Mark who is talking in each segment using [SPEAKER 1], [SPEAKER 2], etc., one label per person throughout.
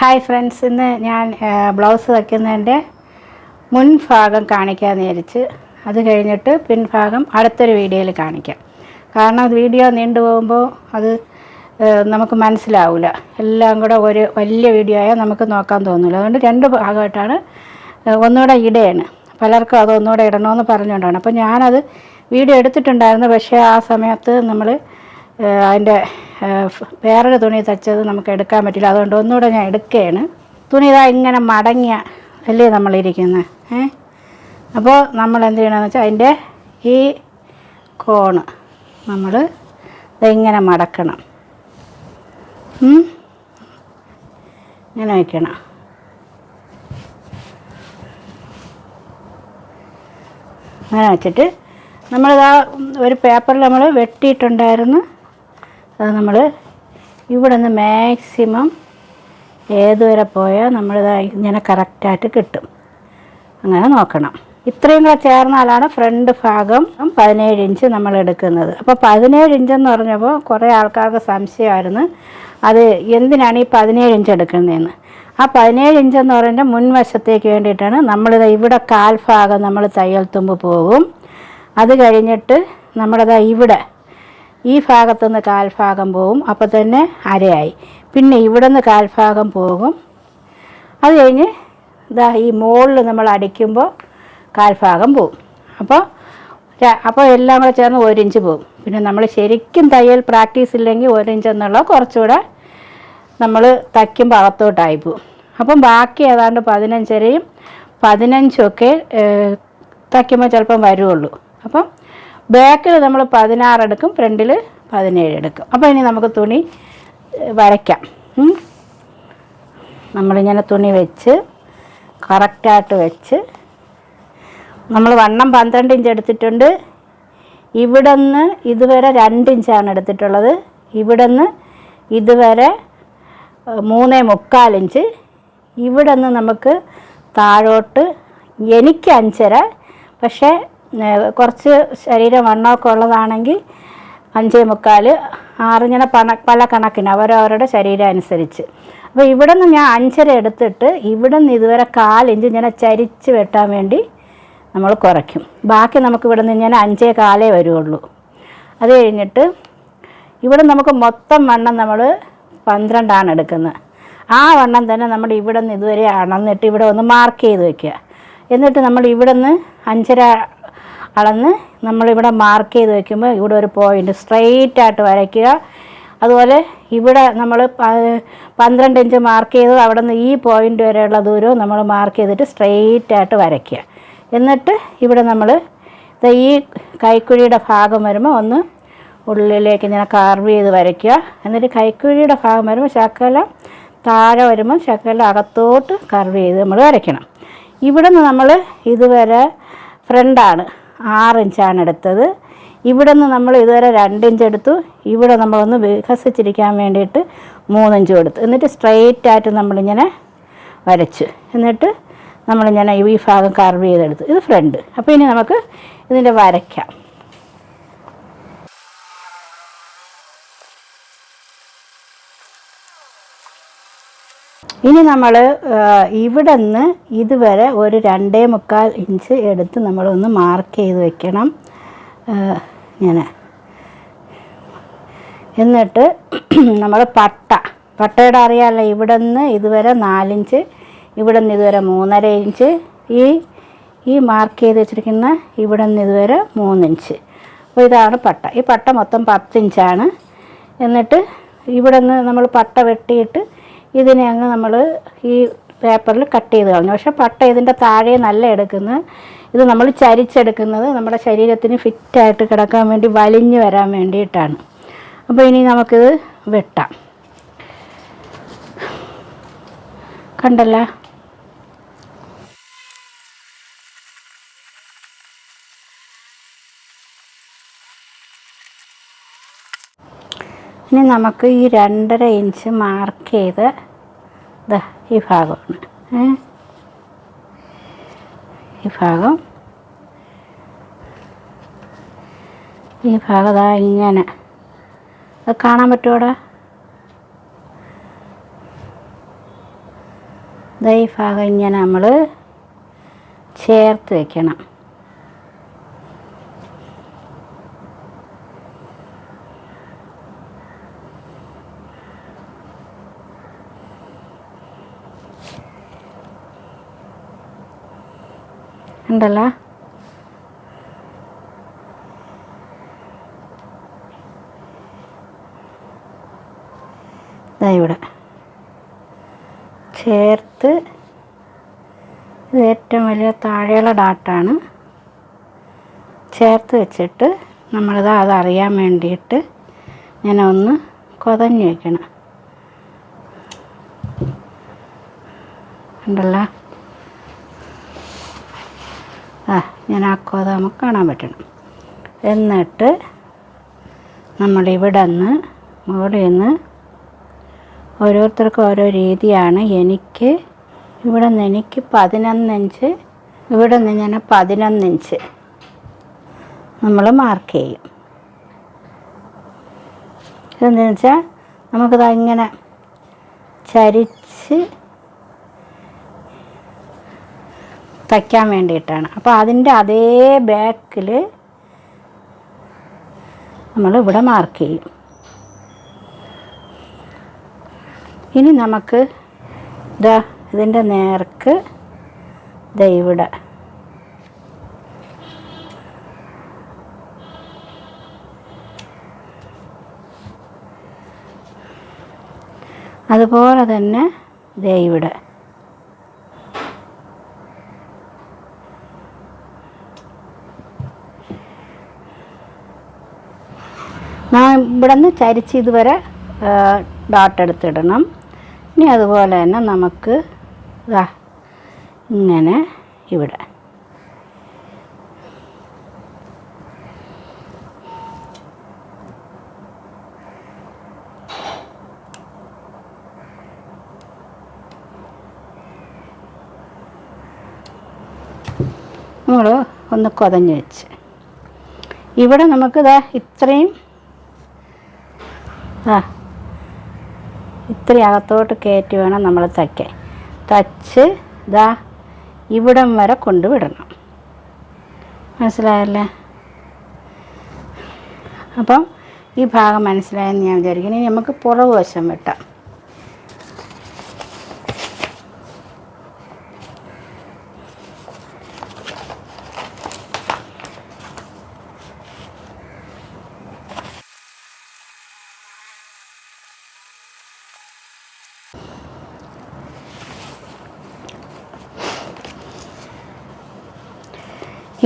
[SPEAKER 1] Hi friends ഇന്ന് ഞാൻ blouse തയ്ക്കുന്നതിന്റെ മുൻഭാഗം കാണിക്കാമെന്ന് വിചാരിച്ച് അത് കഴിഞ്ഞിട്ട് പിൻഭാഗം അടുത്തൊരു വീഡിയോയിൽ കാണിക്കാം. കാരണം വീഡിയോ നീണ്ടു പോകുമ്പോൾ അത് നമുക്ക് മനസ്സിലാവില്ല എല്ലാം കൂടെ ഒരു വലിയ വീഡിയോ ആയാൽ നമുക്ക് നോക്കാൻ തോന്നില്ല അതുകൊണ്ട് രണ്ട് ഭാഗമായിട്ടാണ് ഒന്നുകൂടെ ഇടയാണ്. പലർക്കും അത് ഒന്നുകൂടെ ഇടണമെന്ന് പറഞ്ഞുകൊണ്ടാണ്. അപ്പോൾ ഞാനത് വീഡിയോ എടുത്തിട്ടുണ്ടായിരുന്നു. പക്ഷേ ആ സമയത്ത് നമ്മൾ അതിന്റെ വേറൊരു തുണി തച്ചത് നമുക്ക് എടുക്കാൻ പറ്റില്ല. അതുകൊണ്ട് ഒന്നുകൂടെ ഞാൻ എടുക്കുകയാണ്. തുണി ഇതാ ഇങ്ങനെ മടങ്ങിയ അല്ലേ നമ്മളിരിക്കുന്നത് ഏ അപ്പോൾ നമ്മൾ എന്ത് ചെയ്യണമെന്ന് വെച്ചാൽ അതിന്റെ ഈ കോണ് നമ്മൾ ഇങ്ങനെ മടക്കണം. ഇങ്ങനെ വയ്ക്കണം. അങ്ങനെ വെച്ചിട്ട് നമ്മളിതാ ഒരു പേപ്പറിൽ നമ്മൾ വെട്ടിയിട്ടുണ്ടായിരുന്നു. അത് നമ്മൾ ഇവിടെ നിന്ന് മാക്സിമം ഏതുവരെ പോയാൽ നമ്മളിത് ഇങ്ങനെ കറക്റ്റായിട്ട് കിട്ടും. അങ്ങനെ നോക്കണം. ഇത്രയും കൂടെ ചേർന്നാലാണ് ഫ്രണ്ട് ഭാഗം പതിനേഴ് ഇഞ്ച് നമ്മൾ എടുക്കുന്നത്. അപ്പോൾ പതിനേഴ് ഇഞ്ചെന്ന് പറഞ്ഞപ്പോൾ കുറേ ആൾക്കാർക്ക് സംശയമായിരുന്നു. അത് എന്തിനാണ് ഈ പതിനേഴ് ഇഞ്ച് എടുക്കുന്നതെന്ന്? ആ പതിനേഴ് ഇഞ്ചെന്ന് പറയുന്നത് മുൻവശത്തേക്ക് വേണ്ടിയിട്ടാണ് നമ്മളിത് ഇവിടെ കാൽഭാഗം നമ്മൾ തയ്യൽ തുമ്പ് പോകും. അത് കഴിഞ്ഞിട്ട് നമ്മളിത് ഇവിടെ ഈ ഭാഗത്തു നിന്ന് കാൽഭാഗം പോകും അപ്പോൾ തന്നെ അരയായി. പിന്നെ ഇവിടെ നിന്ന് കാൽഭാഗം പോകും. അത് കഴിഞ്ഞ് ഇതാ ഈ മുകളിൽ നമ്മൾ അടിക്കുമ്പോൾ കാൽഭാഗം പോകും അപ്പോൾ അപ്പോൾ എല്ലാം കൂടെ ചേർന്ന് ഒരു ഇഞ്ച് പോകും പിന്നെ നമ്മൾ ശരിക്കും തയ്യൽ പ്രാക്ടീസ് ഇല്ലെങ്കിൽ ഒരു ഇഞ്ച് എന്നുള്ള കുറച്ചുകൂടെ നമ്മൾ തയ്ക്കുമ്പോൾ അകത്തോട്ടായി പോകും അപ്പം ബാക്കി ഏതാണ്ട് പതിനഞ്ചരയും പതിനഞ്ചൊക്കെ ഒക്കെ തയ്ക്കുമ്പോൾ ചിലപ്പം വരുള്ളൂ. അപ്പം ബാക്കിൽ നമ്മൾ പതിനാറ് എടുക്കും ഫ്രണ്ടിൽ പതിനേഴ് എടുക്കും. അപ്പോൾ ഇനി നമുക്ക് തുണി വരയ്ക്കാം. നമ്മളിങ്ങനെ തുണി വെച്ച് കറക്റ്റായിട്ട് വെച്ച് നമ്മൾ വണ്ണം പന്ത്രണ്ട് ഇഞ്ച് എടുത്തിട്ടുണ്ട്. ഇവിടെ നിന്ന് ഇതുവരെ രണ്ട് ഇഞ്ചാണ് എടുത്തിട്ടുള്ളത്. ഇവിടെ നിന്ന് ഇതുവരെ മൂന്നേ മുക്കാൽ ഇഞ്ച്. ഇവിടെ നിന്ന് നമുക്ക് താഴോട്ട് എനിക്ക് അഞ്ചര പക്ഷേ കുറച്ച് ശരീരം വണ്ണമൊക്കെ ഉള്ളതാണെങ്കിൽ അഞ്ചേ മുക്കാൽ ആറിങ്ങനെ പണ പല കണക്കിന് അവരവരുടെ ശരീരം അനുസരിച്ച്. അപ്പോൾ ഇവിടെ നിന്ന് ഞാൻ അഞ്ചര എടുത്തിട്ട് ഇവിടെ നിന്ന് ഇതുവരെ കാലിഞ്ച് ഇങ്ങനെ ചരിച്ച് വെട്ടാൻ വേണ്ടി നമ്മൾ കുറയ്ക്കും. ബാക്കി നമുക്ക് ഇവിടെ നിന്ന് ഇങ്ങനെ അഞ്ചേ കാലേ വരുള്ളൂ. അത് കഴിഞ്ഞിട്ട് ഇവിടെ നമുക്ക് മൊത്തം വണ്ണം നമ്മൾ പന്ത്രണ്ടാണ് എടുക്കുന്നത്. ആ വണ്ണം തന്നെ നമ്മൾ ഇവിടെ നിന്ന് ഇതുവരെ അണന്നിട്ട് ഇവിടെ ഒന്ന് മാർക്ക് ചെയ്ത് വെക്കുക. എന്നിട്ട് നമ്മൾ ഇവിടെ നിന്ന് അഞ്ചര അളന്ന് നമ്മളിവിടെ മാർക്ക് ചെയ്ത് വെക്കുമ്പോൾ ഇവിടെ ഒരു പോയിന്റ് സ്ട്രെയിറ്റ് ആയിട്ട് വരയ്ക്കുക. അതുപോലെ ഇവിടെ നമ്മൾ പന്ത്രണ്ട് ഇഞ്ച് മാർക്ക് ചെയ്ത് അവിടെ നിന്ന് ഈ പോയിന്റ് വരെയുള്ള ദൂരവും നമ്മൾ മാർക്ക് ചെയ്തിട്ട് സ്ട്രെയിറ്റ് ആയിട്ട് വരയ്ക്കുക. എന്നിട്ട് ഇവിടെ നമ്മൾ ഈ കൈക്കുഴിയുടെ ഭാഗം വരുമ്പോൾ ഒന്ന് ഉള്ളിലേക്ക് ഇങ്ങനെ കാർവ് ചെയ്ത് വരയ്ക്കുക. എന്നിട്ട് കൈക്കുഴിയുടെ ഭാഗം വരുമ്പോൾ ശക്കലം താഴെ വരുമ്പോൾ ശക്കലം അകത്തോട്ട് കർവ് ചെയ്ത് നമ്മൾ വരയ്ക്കണം. ഇവിടെ നിന്ന് നമ്മൾ ഇതുവരെ ഫ്രണ്ടാണ് ആറ് ഇഞ്ചാണ് എടുത്തത് ഇവിടെ നിന്ന് നമ്മൾ ഇതുവരെ രണ്ട് ഇഞ്ച് എടുത്തു ഇവിടെ നമ്മളൊന്ന് വികസിച്ചിരിക്കാൻ വേണ്ടിയിട്ട് മൂന്നിഞ്ച് കൊടുത്തു എന്നിട്ട് സ്ട്രെയിറ്റ് ആയിട്ട് നമ്മളിങ്ങനെ വരച്ചു. എന്നിട്ട് നമ്മളിങ്ങനെ ഈ ഭാഗം കർവ് ചെയ്തെടുത്തു. ഇത് ഫ്രണ്ട് അപ്പോൾ ഇനി നമുക്ക് ഇതിന്റെ വരയ്ക്കാം. ഇനി നമ്മൾ ഇവിടെ നിന്ന് ഇതുവരെ ഒരു രണ്ടേ മുക്കാൽ ഇഞ്ച് എടുത്ത് നമ്മളൊന്ന് മാർക്ക് ചെയ്ത് വെക്കണം. ഇങ്ങനെ. എന്നിട്ട് നമ്മൾ പട്ട പട്ടയുടെ അറിയാമല്ലോ ഇവിടെ നിന്ന് ഇതുവരെ നാലിഞ്ച് ഇവിടെ നിന്ന് ഇതുവരെ മൂന്നര ഇഞ്ച് ഈ ഈ മാർക്ക് ചെയ്ത് വെച്ചിരിക്കുന്ന ഇവിടെ നിന്ന് ഇതുവരെ മൂന്നിഞ്ച് അപ്പോൾ ഇതാണ് പട്ട. ഈ പട്ട മൊത്തം പത്തിഞ്ചാണ് എന്നിട്ട് ഇവിടെ നിന്ന് നമ്മൾ പട്ട വെട്ടിയിട്ട് ഇതിനെ അങ്ങ് നമ്മൾ ഈ പേപ്പറിൽ കട്ട് ചെയ്ത് കളഞ്ഞു പക്ഷേ പട്ട ഇതിന്റെ താഴെ നല്ല എടുക്കുന്നത് ഇത് നമ്മൾ ചരിച്ചെടുക്കുന്നത് നമ്മുടെ ശരീരത്തിന് ഫിറ്റായിട്ട് കിടക്കാൻ വേണ്ടി വലിഞ്ഞു വരാൻ വേണ്ടിയിട്ടാണ്. അപ്പോൾ ഇനി നമുക്കിത് വെട്ടാം. കണ്ടല്ലോ? ഇനി നമുക്ക് ഈ രണ്ടര ഇഞ്ച് മാർക്ക് ചെയ്ത് ദാ ഈ ഭാഗമാണ് ഈ ഭാഗം. ഈ ഭാഗം ഇതാ ഇങ്ങനെ. അത് കാണാൻ പറ്റുമോടാ ഇതാ ഈ ഭാഗം ഇങ്ങനെ നമ്മൾ ചേർത്ത് വെക്കണം. ഉണ്ടല്ലോ. ഇവിടെ. ചേർത്ത് ഇത് ഏറ്റവും വലിയ താഴെയുള്ള ഡാട്ടാണ് ചേർത്ത് വെച്ചിട്ട് നമ്മളിത് അതറിയാൻ വേണ്ടിയിട്ട് ഞാൻ ഒന്ന് കൊതഞ്ഞ് വയ്ക്കണം ഉണ്ടല്ലോ. ആ ഞാൻ ആ നമുക്ക് കാണാൻ പറ്റണം. എന്നിട്ട് നമ്മളിവിടെ നിന്ന് മുകളിൽ നിന്ന് ഓരോരുത്തർക്കും ഓരോ രീതിയാണ്. എനിക്ക് ഇവിടെ നിന്ന് എനിക്ക് പതിനൊന്ന് ഇഞ്ച് ഇവിടെ നിന്ന് ഞാൻ പതിനൊന്ന് ഇഞ്ച് നമ്മൾ മാർക്ക് ചെയ്യും. എന്താണെന്ന് വെച്ചാൽ നമുക്കിത് ഇങ്ങനെ ചരിച്ച് തയ്ക്കാൻ വേണ്ടിയിട്ടാണ്. അപ്പോൾ അതിന്റെ അതേ ബാക്കിൽ നമ്മൾ ഇവിടെ മാർക്ക് ചെയ്യും. ഇനി നമുക്ക് ഇതാ ഇതിന്റെ നേർക്ക് ദാ ഇവിടെ. അതുപോലെ തന്നെ ദേ ഇവിടെ നിന്ന് ചരിച്ച് ഇതുവരെ ഡോട്ട് എടുത്തിടണം ഇനി അതുപോലെ തന്നെ നമുക്ക് ഇതാ ഇങ്ങനെ ഇവിടെ. നമ്മൾ ഒന്ന് കൊതഞ്ഞ് വെച്ച്. ഇവിടെ നമുക്കിതാ ഇത്രയും ആ. ഇത്രയും അകത്തോട്ട് കയറ്റി വേണം നമ്മൾ തയ്ക്കാൻ. തച്ച് ഇതാ ഇവിടം വരെ കൊണ്ടുവിടണം. മനസ്സിലായല്ലേ? അപ്പം ഈ ഭാഗം മനസ്സിലായെന്ന് ഞാൻ വിചാരിക്കുന്നു. ഇനി നമുക്ക് പുറകുവശം വെട്ടാം.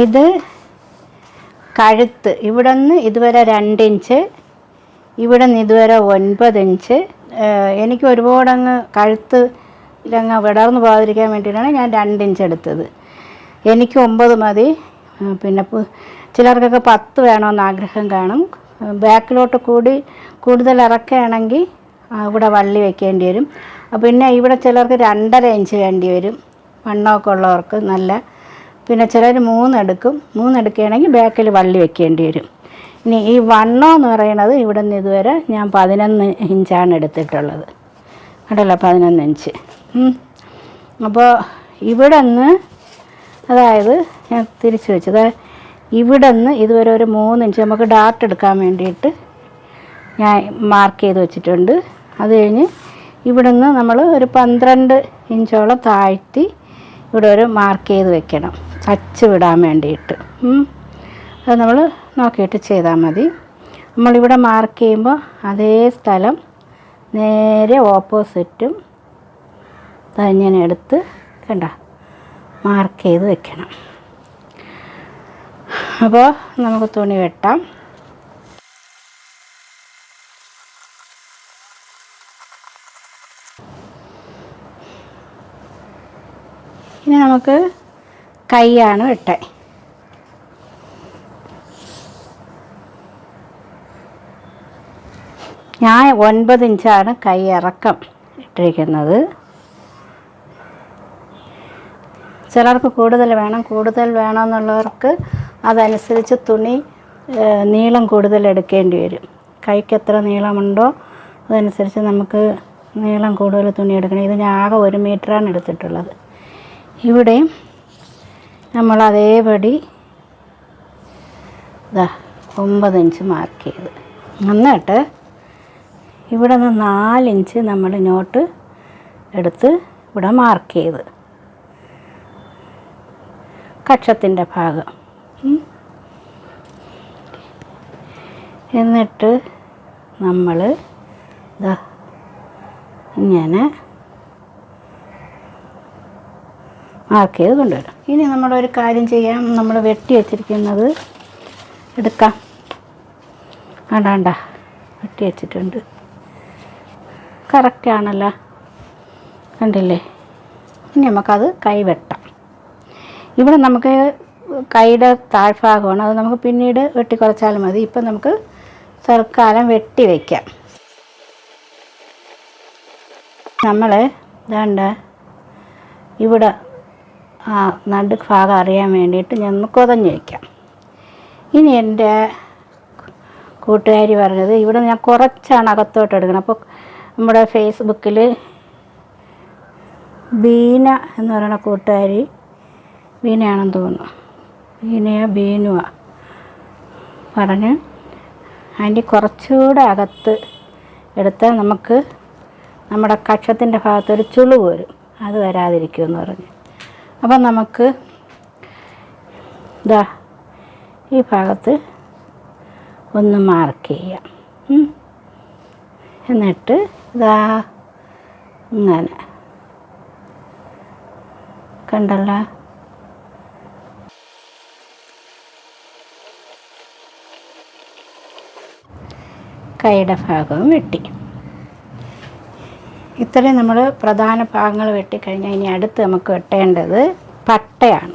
[SPEAKER 1] ഇത് കഴുത്ത്. ഇവിടെ നിന്ന് ഇതുവരെ രണ്ട് ഇഞ്ച് ഇവിടെ നിന്ന് ഇതുവരെ ഒൻപത് ഇഞ്ച്. എനിക്ക് ഒരുപാട് അങ്ങ് കഴുത്ത് ഇലങ്ങ് വിടർന്നു പോകാതിരിക്കാൻ വേണ്ടിയിട്ടാണ് ഞാൻ രണ്ട് ഇഞ്ച് എടുത്തത്. എനിക്ക് ഒമ്പത് മതി. പിന്നെ ചിലർക്കൊക്കെ പത്ത് വേണമെന്ന് ആഗ്രഹം കാണും. ബാക്കിലോട്ട് കൂടി കൂടുതൽ ഇറക്കുകയാണെങ്കിൽ ഇവിടെ വള്ളി വെക്കേണ്ടി വരും. പിന്നെ ഇവിടെ ചിലർക്ക് രണ്ടര ഇഞ്ച് വേണ്ടി വരും. വണ്ണമൊക്കെ ഉള്ളവർക്ക് നല്ല പിന്നെ ചിലർ മൂന്നെടുക്കും. മൂന്നെടുക്കുകയാണെങ്കിൽ ബാക്കിൽ വള്ളി വെക്കേണ്ടി വരും. ഇനി ഈ വണ്ണം എന്ന് പറയുന്നത് ഇവിടെ നിന്ന് ഇതുവരെ ഞാൻ പതിനൊന്ന് ഇഞ്ചാണ് എടുത്തിട്ടുള്ളത്. കണ്ടല്ലോ? പതിനൊന്ന് ഇഞ്ച്. അപ്പോൾ ഇവിടെ നിന്ന് അതായത് ഞാൻ തിരിച്ചു വെച്ചത് ഇവിടെ നിന്ന് ഇതുവരെ ഒരു മൂന്ന് ഇഞ്ച് നമുക്ക് ഡാർട്ട് എടുക്കാൻ വേണ്ടിയിട്ട് ഞാൻ മാർക്ക് ചെയ്ത് വെച്ചിട്ടുണ്ട്. അത് കഴിഞ്ഞ് ഇവിടെ നിന്ന് നമ്മൾ ഒരു പന്ത്രണ്ട് ഇഞ്ചോളം താഴ്ത്തി ഇവിടെ ഒരു മാർക്ക് ചെയ്ത് വെക്കണം. തച്ച് വിടാൻ വേണ്ടിയിട്ട്. അത് നമ്മൾ നോക്കിയിട്ട് ചെയ്താൽ മതി. നമ്മളിവിടെ മാർക്ക് ചെയ്യുമ്പോൾ അതേ സ്ഥലം നേരെ ഓപ്പോസിറ്റും ഇങ്ങനെ എടുത്ത് കണ്ട മാർക്ക് ചെയ്ത് വെക്കണം. അപ്പോൾ നമുക്ക് തുണി വെട്ടാം. ഇനി നമുക്ക് കൈയാണ് ഇട്ടേ ഞാൻ ഒൻപത് ഇഞ്ചാണ് കൈ ഇറക്കം ഇട്ടിരിക്കുന്നത്. ചിലർക്ക് കൂടുതൽ വേണം കൂടുതൽ വേണമെന്നുള്ളവർക്ക് അതനുസരിച്ച് തുണി നീളം കൂടുതൽ എടുക്കേണ്ടി വരും. കൈക്ക് എത്ര നീളമുണ്ടോ അതനുസരിച്ച് നമുക്ക് നീളം കൂടുതൽ തുണി എടുക്കണം. ഇത് ഞാൻ ആകെ ഒരു മീറ്ററാണ് എടുത്തിട്ടുള്ളത്. ഇവിടെയും നമ്മൾ അതേപടി ഇതാ ഒമ്പത് ഇഞ്ച് മാർക്ക് ചെയ്ത്. എന്നിട്ട് ഇവിടെ നിന്ന് നാലിഞ്ച് നമ്മൾ നോട്ട് എടുത്ത് ഇവിടെ മാർക്ക് ചെയ്ത്. കക്ഷത്തിന്റെ ഭാഗം. എന്നിട്ട് നമ്മൾ ഇതാ ഇങ്ങനെ മാർക്ക് ചെയ്ത് കൊണ്ടുവരാം. ഇനി നമ്മളൊരു കാര്യം ചെയ്യാം. നമ്മൾ വെട്ടി വെച്ചിരിക്കുന്നത് എടുക്കാം. വേണ്ട വെട്ടി വെച്ചിട്ടുണ്ട്. കറക്റ്റാണല്ലോ കണ്ടില്ലേ? ഇനി നമുക്കത് കൈ വെട്ടാം. ഇവിടെ നമുക്ക് കൈയുടെ താഴ്ഭാഗമാണ്. അത് നമുക്ക് പിന്നീട് വെട്ടിക്കുറച്ചാലും മതി. ഇപ്പം നമുക്ക് തൽക്കാലം വെട്ടി വയ്ക്കാം നമ്മൾ ഇതാണ്ട് ഇവിടെ ആ നടു ഭാഗം അറിയാൻ വേണ്ടിയിട്ട് ഞാൻ ഒന്ന് കുതഞ്ഞ് വയ്ക്കാം. ഇനി എന്റെ കൂട്ടുകാരി പറഞ്ഞത് ഇവിടെ ഞാൻ കുറച്ചാണ് അകത്തോട്ട് എടുക്കണം അപ്പോൾ നമ്മുടെ ഫേസ്ബുക്കിൽ ബീന എന്ന് പറയുന്ന കൂട്ടുകാരി ബീനയാണെന്ന് തോന്നുന്നു. ബീനയോ ബീനുവാ പറഞ്ഞ് അതിന്റെ കുറച്ചുകൂടെ അകത്ത് എടുത്താൽ നമുക്ക് നമ്മുടെ കക്ഷത്തിന്റെ ഭാഗത്തൊരു ചുളിവ് വരും. അത് വരാതിരിക്കുമെന്ന് പറഞ്ഞു. അപ്പം നമുക്ക് ഇതാ ഈ ഭാഗത്ത് ഒന്ന് മാർക്ക് ചെയ്യാം. എന്നിട്ട് ഇതാ ഇങ്ങനെ. കണ്ടല്ലോ? കൈയുടെ ഭാഗവും വെട്ടി. ഇത്രയും നമ്മൾ പ്രധാന ഭാഗങ്ങൾ വെട്ടിക്കഴിഞ്ഞാൽ ഇനി അടുത്ത് നമുക്ക് വെട്ടേണ്ടത് പട്ടയാണ്.